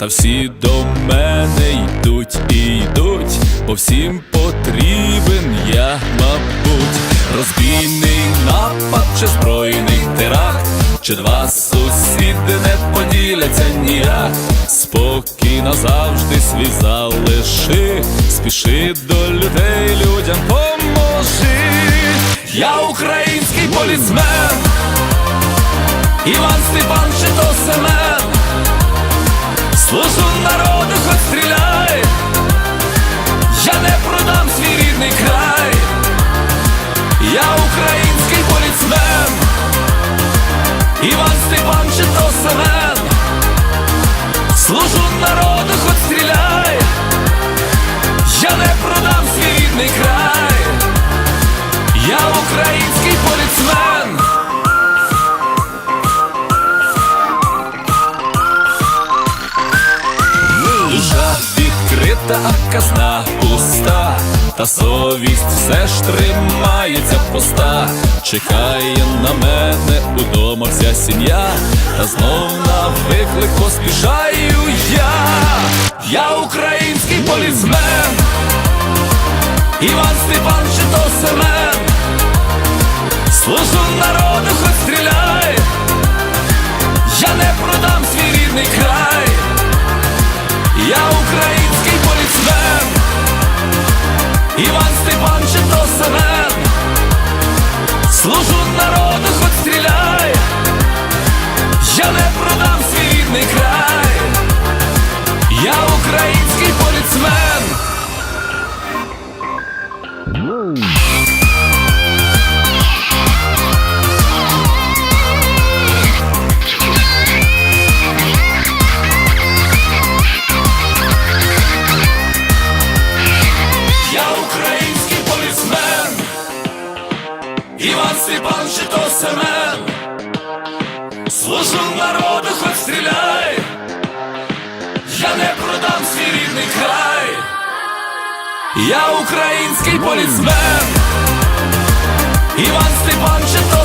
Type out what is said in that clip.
та всі до мене йдуть і йдуть, бо всім потрібен я, мабуть, розбійний напад чи збройний теракт, чи два сусіди не поділяться ніяк. Спокійно завжди свій залиши, спіши до людей, людям поможи. Я український полісмен. Іван Степан чи то Семен Служу народу, хоч стріляй. Я не продам свій рідний край. Я український поліцмен Іван Степан чи то Семен. Служу народу, хоч стріляй відкрита, а казна пуста, та совість все ж тримається поста, чекає на мене удома вся сім'я, та знов на виклик поспішаю я, я український полісмен, Іван Степан Служу народу, хоч стріляй. Я не продам свій рідний край. Я український поліцмен Іван Степан чи то Семен? Служу народу, хоч стріляй. Я не продам свій рідний край. Я український полісмен. Іван Степан чи то